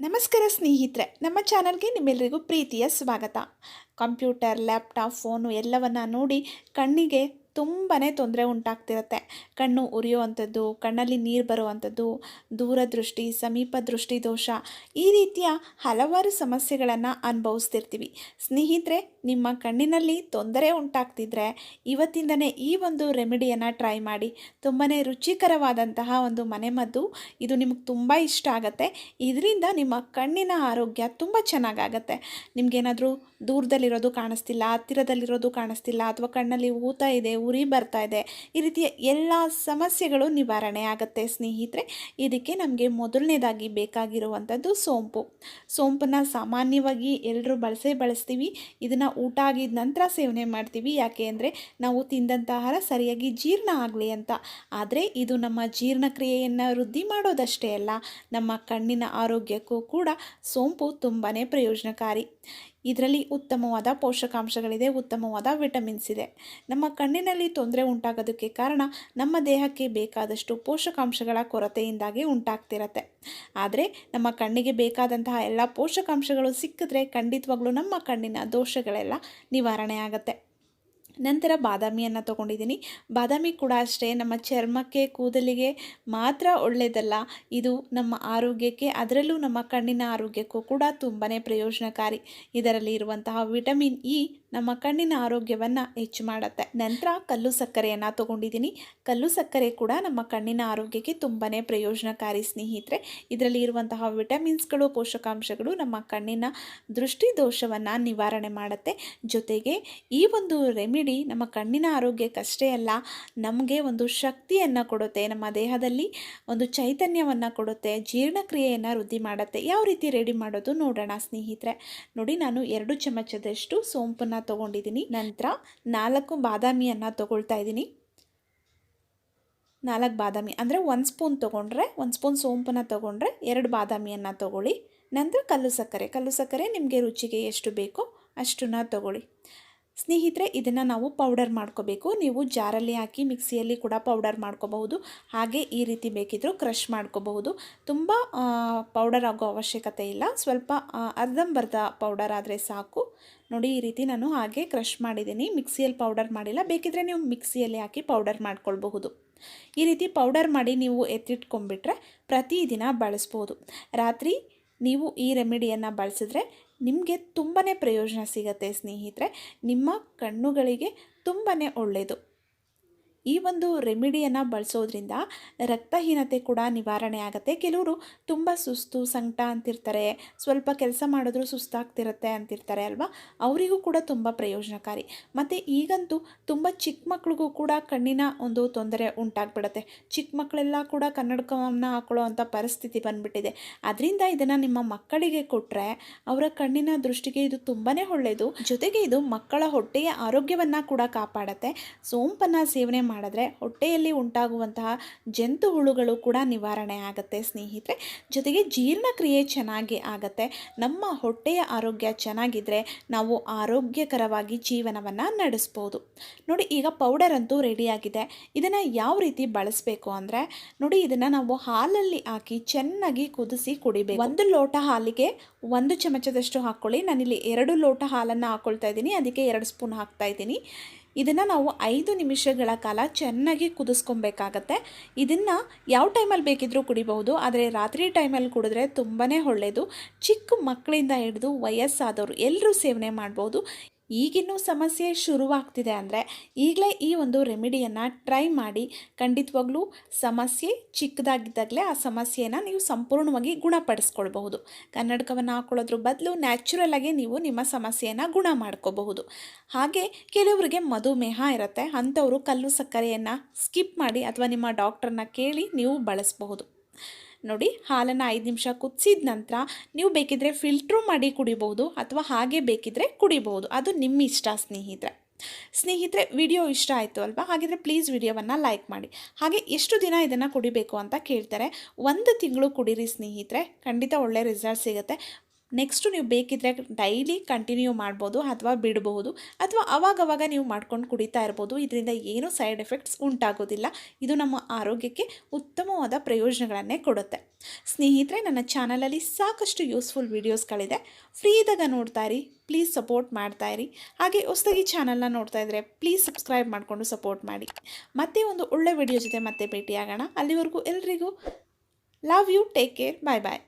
ನಮಸ್ಕಾರ ಸ್ನೇಹಿತರೆ ನಮ್ಮ ಚಾನಲ್ಗೆ ನಿಮ್ಮೆಲ್ಲರಿಗೂ ಪ್ರೀತಿಯ ಸ್ವಾಗತ. ಕಂಪ್ಯೂಟರ್ ಲ್ಯಾಪ್ಟಾಪ್ ಫೋನು ಎಲ್ಲವನ್ನು ನೋಡಿ ಕಣ್ಣಿಗೆ ತುಂಬಾ ತೊಂದರೆ ಉಂಟಾಗ್ತಿರುತ್ತೆ. ಕಣ್ಣು ಉರಿಯುವಂಥದ್ದು, ಕಣ್ಣಲ್ಲಿ ನೀರು ಬರುವಂಥದ್ದು, ದೂರದೃಷ್ಟಿ ಸಮೀಪ ದೃಷ್ಟಿ ದೋಷ, ಈ ರೀತಿಯ ಹಲವಾರು ಸಮಸ್ಯೆಗಳನ್ನು ಅನುಭವಿಸ್ತಿರ್ತೀವಿ. ಸ್ನೇಹಿತರೆ, ನಿಮ್ಮ ಕಣ್ಣಿನಲ್ಲಿ ತೊಂದರೆ ಉಂಟಾಗ್ತಿದ್ರೆ ಇವತ್ತಿಂದನೇ ಈ ಒಂದು ರೆಮಿಡಿಯನ್ನು ಟ್ರೈ ಮಾಡಿ. ತುಂಬಾ ರುಚಿಕರವಾದಂತಹ ಒಂದು ಮನೆಮದ್ದು ಇದು ನಿಮಗೆ ತುಂಬ ಇಷ್ಟ ಆಗುತ್ತೆ. ಇದರಿಂದ ನಿಮ್ಮ ಕಣ್ಣಿನ ಆರೋಗ್ಯ ತುಂಬ ಚೆನ್ನಾಗಾಗತ್ತೆ. ನಿಮಗೇನಾದರೂ ದೂರದಲ್ಲಿರೋದು ಕಾಣಿಸ್ತಿಲ್ಲ, ಹತ್ತಿರದಲ್ಲಿರೋದು ಕಾಣಿಸ್ತಿಲ್ಲ, ಅಥವಾ ಕಣ್ಣಲ್ಲಿ ಊತ ಇದೆ ಉರಿ ಬರ್ತಾ ಇದೆ. ಈ ರೀತಿಯ ಎಲ್ಲ ಸಮಸ್ಯೆಗಳು ನಿವಾರಣೆ ಆಗುತ್ತೆ ಸ್ನೇಹಿತರೆ. ಇದಕ್ಕೆ ನಮಗೆ ಮೊದಲನೇದಾಗಿ ಬೇಕಾಗಿರುವಂಥದ್ದು ಸೋಂಪು. ಸೋಂಪನ್ನು ಸಾಮಾನ್ಯವಾಗಿ ಎಲ್ಲರೂ ಬಳಸೇ ಬಳಸ್ತೀವಿ. ಇದನ್ನು ಊಟ ಆಗಿದ ನಂತರ ಸೇವನೆ ಮಾಡ್ತೀವಿ. ಯಾಕೆ ಅಂದರೆ ನಾವು ತಿಂದಂಥ ಆಹಾರ ಸರಿಯಾಗಿ ಜೀರ್ಣ ಆಗಲಿ ಅಂತ. ಆದರೆ ಇದು ನಮ್ಮ ಜೀರ್ಣಕ್ರಿಯೆಯನ್ನು ವೃದ್ಧಿ ಮಾಡೋದಷ್ಟೇ ಅಲ್ಲ, ನಮ್ಮ ಕಣ್ಣಿನ ಆರೋಗ್ಯಕ್ಕೂ ಕೂಡ ಸೋಂಪು ತುಂಬಾ ಪ್ರಯೋಜನಕಾರಿ. ಇದರಲ್ಲಿ ಉತ್ತಮವಾದ ಪೋಷಕಾಂಶಗಳಿದೆ, ಉತ್ತಮವಾದ ವಿಟಮಿನ್ಸ್ ಇದೆ. ನಮ್ಮ ಕಣ್ಣಿನಲ್ಲಿ ತೊಂದರೆ ಉಂಟಾಗೋದಕ್ಕೆ ಕಾರಣ ನಮ್ಮ ದೇಹಕ್ಕೆ ಬೇಕಾದಷ್ಟು ಪೋಷಕಾಂಶಗಳ ಕೊರತೆಯಿಂದಾಗಿ ಉಂಟಾಗ್ತಿರತ್ತೆ. ಆದರೆ ನಮ್ಮ ಕಣ್ಣಿಗೆ ಬೇಕಾದಂತಹ ಎಲ್ಲ ಪೋಷಕಾಂಶಗಳು ಸಿಕ್ಕಿದ್ರೆ ಖಂಡಿತವಾಗ್ಲೂ ನಮ್ಮ ಕಣ್ಣಿನ ದೋಷಗಳೆಲ್ಲ ನಿವಾರಣೆ ಆಗುತ್ತೆ. ನಂತರ ಬಾದಾಮಿಯನ್ನು ತೊಗೊಂಡಿದ್ದೀನಿ. ಬಾದಾಮಿ ಕೂಡ ಅಷ್ಟೇ, ನಮ್ಮ ಚರ್ಮಕ್ಕೆ, ಕೂದಲಿಗೆ ಮಾತ್ರ ಒಳ್ಳೆಯದಲ್ಲ ಇದು ನಮ್ಮ ಆರೋಗ್ಯಕ್ಕೆ, ಅದರಲ್ಲೂ ನಮ್ಮ ಕಣ್ಣಿನ ಆರೋಗ್ಯಕ್ಕೂ ಕೂಡ ತುಂಬಾ ಪ್ರಯೋಜನಕಾರಿ. ಇದರಲ್ಲಿ ಇರುವಂತಹ ವಿಟಮಿನ್ ಇ ನಮ್ಮ ಕಣ್ಣಿನ ಆರೋಗ್ಯವನ್ನು ಹೆಚ್ಚು ಮಾಡುತ್ತೆ. ನಂತರ ಕಲ್ಲು ಸಕ್ಕರೆಯನ್ನು ತೊಗೊಂಡಿದ್ದೀನಿ. ಕಲ್ಲು ಸಕ್ಕರೆ ಕೂಡ ನಮ್ಮ ಕಣ್ಣಿನ ಆರೋಗ್ಯಕ್ಕೆ ತುಂಬಾ ಪ್ರಯೋಜನಕಾರಿ ಸ್ನೇಹಿತರೆ. ಇದರಲ್ಲಿ ಇರುವಂತಹ ವಿಟಮಿನ್ಸ್ಗಳು, ಪೋಷಕಾಂಶಗಳು ನಮ್ಮ ಕಣ್ಣಿನ ದೃಷ್ಟಿ ದೋಷವನ್ನು ನಿವಾರಣೆ ಮಾಡುತ್ತೆ. ಜೊತೆಗೆ ಈ ಒಂದು ರೆಮಿಡಿ ನಮ್ಮ ಕಣ್ಣಿನ ಆರೋಗ್ಯಕ್ಕಷ್ಟೇ ಅಲ್ಲ, ನಮಗೆ ಒಂದು ಶಕ್ತಿಯನ್ನು ಕೊಡುತ್ತೆ. ನಮ್ಮ ದೇಹದಲ್ಲಿ ಒಂದು ಚೈತನ್ಯವನ್ನು ಕೊಡುತ್ತೆ. ಜೀರ್ಣಕ್ರಿಯೆಯನ್ನು ವೃದ್ಧಿ ಮಾಡುತ್ತೆ. ಯಾವ ರೀತಿ ರೆಡಿ ಮಾಡೋದು ನೋಡೋಣ ಸ್ನೇಹಿತರೆ. ನೋಡಿ, ನಾನು ಎರಡು ಚಮಚದಷ್ಟು ಸೋಂಪನ್ನು ತೊಗೊಂಡಿದ್ದೀನಿ. ನಂತರ ನಾಲ್ಕು ಬಾದಾಮಿಯನ್ನು ತೊಗೊಳ್ತಾ ಇದ್ದೀನಿ. ನಾಲ್ಕು ಬಾದಾಮಿ ಅಂದರೆ ಒಂದು ಸ್ಪೂನ್ ತೊಗೊಂಡ್ರೆ, ಒಂದು ಸ್ಪೂನ್ ಸೋಂಪನ್ನು ತೊಗೊಂಡ್ರೆ ಎರಡು ಬಾದಾಮಿಯನ್ನು ತೊಗೊಳ್ಳಿ. ನಂತರ ಕಲ್ಲು ಸಕ್ಕರೆ. ಕಲ್ಲು ಸಕ್ಕರೆ ನಿಮಗೆ ರುಚಿಗೆ ಎಷ್ಟು ಬೇಕೋ ಅಷ್ಟನ್ನ ತೊಗೊಳ್ಳಿ. ಸ್ನೇಹಿತರೆ, ಇದನ್ನು ನಾವು ಪೌಡರ್ ಮಾಡ್ಕೋಬೇಕು. ನೀವು ಜಾರಲ್ಲಿ ಹಾಕಿ, ಮಿಕ್ಸಿಯಲ್ಲಿ ಕೂಡ ಪೌಡರ್ ಮಾಡ್ಕೋಬಹುದು. ಹಾಗೆ ಈ ರೀತಿ ಬೇಕಿದ್ದರೂ ಕ್ರಷ್ ಮಾಡ್ಕೋಬಹುದು. ತುಂಬ ಪೌಡರ್ ಆಗೋ ಅವಶ್ಯಕತೆ ಇಲ್ಲ. ಸ್ವಲ್ಪ ಅರ್ಧಂಬರ್ಧ ಪೌಡರ್ ಆದರೆ ಸಾಕು. ನೋಡಿ, ಈ ರೀತಿ ನಾನು ಹಾಗೆ ಕ್ರಷ್ ಮಾಡಿದ್ದೀನಿ. ಮಿಕ್ಸಿಯಲ್ಲಿ ಪೌಡರ್ ಮಾಡಿಲ್ಲ. ಬೇಕಿದ್ರೆ ನೀವು ಮಿಕ್ಸಿಯಲ್ಲಿ ಹಾಕಿ ಪೌಡರ್ ಮಾಡ್ಕೊಳ್ಬಹುದು. ಈ ರೀತಿ ಪೌಡರ್ ಮಾಡಿ ನೀವು ಎತ್ತಿಟ್ಕೊಂಡ್ಬಿಟ್ರೆ ಪ್ರತಿದಿನ ಬಳಸ್ಬೋದು ರಾತ್ರಿ ನೀವು ಈ ರೆಮಿಡಿಯನ್ನು ಬಳಸಿದ್ರೆ ನಿಮಗೆ ತುಂಬಾ ಪ್ರಯೋಜನ ಸಿಗತ್ತೆ ಸ್ನೇಹಿತರೆ. ನಿಮ್ಮ ಕಣ್ಣುಗಳಿಗೆ ತುಂಬಾ ಒಳ್ಳೆಯದು ಈ ಒಂದು ರೆಮಿಡಿಯನ್ನು ಬಳಸೋದ್ರಿಂದ ರಕ್ತಹೀನತೆ ಕೂಡ ನಿವಾರಣೆ ಆಗುತ್ತೆ. ಕೆಲವರು ತುಂಬ ಸುಸ್ತು, ಸಂಕಟ ಅಂತಿರ್ತಾರೆ. ಸ್ವಲ್ಪ ಕೆಲಸ ಮಾಡಿದ್ರೂ ಸುಸ್ತಾಗ್ತಿರುತ್ತೆ ಅಂತಿರ್ತಾರೆ ಅಲ್ವಾ? ಅವರಿಗೂ ಕೂಡ ತುಂಬ ಪ್ರಯೋಜನಕಾರಿ. ಮತ್ತು ಈಗಂತೂ ತುಂಬ ಚಿಕ್ಕ ಮಕ್ಳಿಗೂ ಕೂಡ ಕಣ್ಣಿನ ಒಂದು ತೊಂದರೆ ಉಂಟಾಗ್ಬಿಡುತ್ತೆ. ಚಿಕ್ಕ ಮಕ್ಕಳೆಲ್ಲ ಕೂಡ ಕನ್ನಡಕವನ್ನು ಹಾಕೊಳ್ಳೋ ಅಂಥ ಪರಿಸ್ಥಿತಿ ಬಂದ್ಬಿಟ್ಟಿದೆ. ಅದರಿಂದ ಇದನ್ನು ನಿಮ್ಮ ಮಕ್ಕಳಿಗೆ ಕೊಟ್ಟರೆ ಅವರ ಕಣ್ಣಿನ ದೃಷ್ಟಿಗೆ ಇದು ತುಂಬಾ ಒಳ್ಳೆಯದು ಜೊತೆಗೆ ಇದು ಮಕ್ಕಳ ಹೊಟ್ಟೆಯ ಆರೋಗ್ಯವನ್ನು ಕೂಡ ಕಾಪಾಡುತ್ತೆ. ಸೋಂಪನ್ನು ಸೇವನೆ ಮಾಡಿದ್ರೆ ಹೊಟ್ಟೆಯಲ್ಲಿ ಉಂಟಾಗುವಂತಹ ಜಂತು ಹುಳುಗಳು ಕೂಡ ನಿವಾರಣೆ ಆಗುತ್ತೆ ಸ್ನೇಹಿತರೆ. ಜೊತೆಗೆ ಜೀರ್ಣಕ್ರಿಯೆ ಚೆನ್ನಾಗಿ ಆಗುತ್ತೆ. ನಮ್ಮ ಹೊಟ್ಟೆಯ ಆರೋಗ್ಯ ಚೆನ್ನಾಗಿದ್ದರೆ ನಾವು ಆರೋಗ್ಯಕರವಾಗಿ ಜೀವನವನ್ನು ನಡೆಸ್ಬೋದು. ನೋಡಿ, ಈಗ ಪೌಡರ್ ಅಂತೂ ರೆಡಿಯಾಗಿದೆ ಇದನ್ನು ಯಾವ ರೀತಿ ಬಳಸಬೇಕು ಅಂದರೆ, ನೋಡಿ, ಇದನ್ನು ನಾವು ಹಾಲಲ್ಲಿ ಹಾಕಿ ಚೆನ್ನಾಗಿ ಕುದಿಸಿ ಕುಡಿಬೇಕು. ಒಂದು ಲೋಟ ಹಾಲಿಗೆ ಒಂದು ಚಮಚದಷ್ಟು ಹಾಕ್ಕೊಳ್ಳಿ. ನಾನಿಲ್ಲಿ ಎರಡು ಲೋಟ ಹಾಲನ್ನು ಹಾಕ್ಕೊಳ್ತಾ ಇದ್ದೀನಿ. ಅದಕ್ಕೆ ಎರಡು ಸ್ಪೂನ್ ಹಾಕ್ತಾ ಇದ್ದೀನಿ. ಇದನ್ನು ನಾವು ಐದು ನಿಮಿಷಗಳ ಕಾಲ ಚೆನ್ನಾಗಿ ಕುದಿಸ್ಕೊಬೇಕಾಗತ್ತೆ. ಇದನ್ನು ಯಾವ ಟೈಮಲ್ಲಿ ಬೇಕಿದ್ರೂ ಕುಡಿಬಹುದು, ಆದರೆ ರಾತ್ರಿ ಟೈಮಲ್ಲಿ ಕುಡಿದ್ರೆ ತುಂಬಾ ಒಳ್ಳೆಯದು ಚಿಕ್ಕ ಮಕ್ಕಳಿಂದ ಹಿಡಿದು ವಯಸ್ಸಾದವರು ಎಲ್ಲರೂ ಸೇವನೆ ಮಾಡ್ಬೋದು. ಈಗಿನ್ನೂ ಸಮಸ್ಯೆ ಶುರುವಾಗ್ತಿದೆ ಅಂದರೆ ಈಗಲೇ ಈ ಒಂದು ರೆಮಿಡಿಯನ್ನು ಟ್ರೈ ಮಾಡಿ ಖಂಡಿತವಾಗ್ಲೂ ಸಮಸ್ಯೆ ಚಿಕ್ಕದಾಗಿದ್ದಾಗಲೇ ಆ ಸಮಸ್ಯೆಯನ್ನು ನೀವು ಸಂಪೂರ್ಣವಾಗಿ ಗುಣಪಡಿಸ್ಕೊಳ್ಬಹುದು. ಕನ್ನಡಕವನ್ನು ಹಾಕೊಳ್ಳೋದ್ರ ಬದಲು ನ್ಯಾಚುರಲಾಗಿ ನೀವು ನಿಮ್ಮ ಸಮಸ್ಯೆಯನ್ನು ಗುಣ ಮಾಡ್ಕೋಬಹುದು. ಹಾಗೆ ಕೆಲವರಿಗೆ ಮಧುಮೇಹ ಇರುತ್ತೆ, ಅಂಥವರು ಕಲ್ಲು ಸಕ್ಕರೆಯನ್ನು ಸ್ಕಿಪ್ ಮಾಡಿ ಅಥವಾ ನಿಮ್ಮ ಡಾಕ್ಟ್ರನ್ನ ಕೇಳಿ ನೀವು ಬಳಸಬಹುದು. ನೋಡಿ ಹಾಲನ್ನು ಐದು ನಿಮಿಷ ಕುದಿಸಿದ ನಂತರ ನೀವು ಬೇಕಿದ್ರೆ ಫಿಲ್ಟ್ರು ಮಾಡಿ ಕುಡಿಬೋದು ಅಥವಾ ಹಾಗೆ ಬೇಕಿದ್ರೆ ಕುಡಿಬೋದು. ಅದು ನಿಮ್ಮ ಇಷ್ಟ ಸ್ನೇಹಿತರೆ. ಸ್ನೇಹಿತರೆ ವಿಡಿಯೋ ಇಷ್ಟ ಆಯಿತು ಅಲ್ವಾ? ಹಾಗಿದ್ರೆ ಪ್ಲೀಸ್ ವಿಡಿಯೋವನ್ನು ಲೈಕ್ ಮಾಡಿ. ಹಾಗೆ ಎಷ್ಟು ದಿನ ಇದನ್ನು ಕುಡಿಬೇಕು ಅಂತ ಕೇಳ್ತಾರೆ. ಒಂದು ತಿಂಗಳು ಕುಡೀರಿ ಸ್ನೇಹಿತರೆ. ಖಂಡಿತ ಒಳ್ಳೆ ರಿಸಲ್ಟ್ ಸಿಗುತ್ತೆ. ನೆಕ್ಸ್ಟು ನೀವು ಬೇಕಿದ್ರೆ ಡೈಲಿ ಕಂಟಿನ್ಯೂ ಮಾಡ್ಬೋದು ಅಥವಾ ಬಿಡಬಹುದು ಅಥವಾ ಅವಾಗವಾಗ ನೀವು ಮಾಡ್ಕೊಂಡು ಕುಡಿತಾ ಇರ್ಬೋದು. ಇದರಿಂದ ಏನೂ ಸೈಡ್ ಎಫೆಕ್ಟ್ಸ್ ಉಂಟಾಗೋದಿಲ್ಲ. ಇದು ನಮ್ಮ ಆರೋಗ್ಯಕ್ಕೆ ಉತ್ತಮವಾದ ಪ್ರಯೋಜನಗಳನ್ನೇ ಕೊಡುತ್ತೆ. ಸ್ನೇಹಿತರೆ, ನನ್ನ ಚಾನಲಲ್ಲಿ ಸಾಕಷ್ಟು ಯೂಸ್ಫುಲ್ ವೀಡಿಯೋಸ್ಗಳಿದೆ. ಫ್ರೀ ಇದ್ದಾಗ ನೋಡ್ತಾ ಇರಿ, ಪ್ಲೀಸ್ ಸಪೋರ್ಟ್ ಮಾಡ್ತಾ ಇರಿ. ಹಾಗೆ ಹೊಸದಾಗಿ ಚಾನಲ್ನ ನೋಡ್ತಾ ಇದ್ದರೆ ಪ್ಲೀಸ್ ಸಬ್ಸ್ಕ್ರೈಬ್ ಮಾಡಿಕೊಂಡು ಸಪೋರ್ಟ್ ಮಾಡಿ. ಮತ್ತೆ ಒಂದು ಒಳ್ಳೆ ವಿಡಿಯೋ ಜೊತೆ ಮತ್ತೆ ಭೇಟಿಯಾಗೋಣ. ಅಲ್ಲಿವರೆಗೂ ಎಲ್ರಿಗೂ love you, take care, bye bye.